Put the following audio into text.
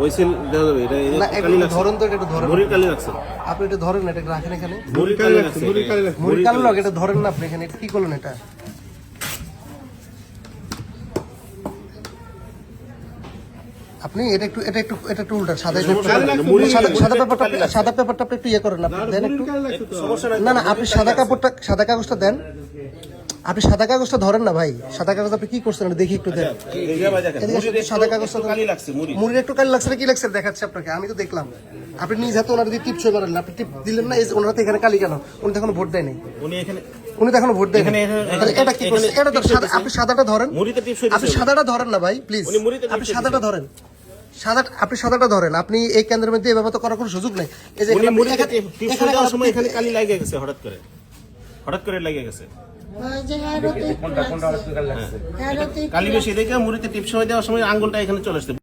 ওই সিল দেওয়া যাবে এটা এই যে না একটু কালি লাগছে। ধরেন তো এটা ধরেন। মুড়ির কালি লাগছে। আপনি এটা ধরেন এটা রাখেন এখানে। মুড়ির কালি লাগছে। মুড়ির কালি লাগছে মুড়ি কালো লাগে এটা ধরেন না আপনি এখানে কি করলেন এটা? আপনি এটা একটু এটা একটু এটা একটু উল্টা সাদা সাদা সাদা পেপারটা সাদা পেপারটা আপনি একটু ইয়ে করেন আপনি দেন একটু। না না আপনি সাদা কাপড়টা সাদা কাগজটা দেন। আপনি সাদা কাগজটা ধরেন না ভাই। সাদা কাগজ আপনি কি করছেন? দেখি একটু দেন একটু- সাদা কাগজটা একটু কালি লাগছে মুড়ি মুড়ির একটু কালি লাগছে না কি লাগছে দেখাচ্ছে আপনাকে? আমি তো দেখলাম। আপনি নিজ হাতে ওনার দিয়ে টিপ করেন না, আপনি টিপ দিলেন না ওনার হাতে এখানে কালি কেন? উনি তো এখনও ভোট দেয়নি। উনি এখানে উনি তো এখনও ভোট তাহলে এটা কি করছে এটা তো সাদা- আপনি সাদাটা ধরেন। আপনি সাদাটা ধরেন না ভাই প্লিজ আপনি সাদাটা ধরেন। সাদা আপনি সাদাটা ধরেন। আপনি এই কেন্দ্রের মধ্যে এভাবে তো করার কোনো সুযোগ নেই। এই যে এখানে- কালি লাগে গেছে হঠাৎ করে। হঠাৎ করে লাগে গেছে। কালি বেশি দেখে মুড়িতে টিপস হয়ে দেওয়ার সময় আঙ্গুলটা এখানে চলে আসছে।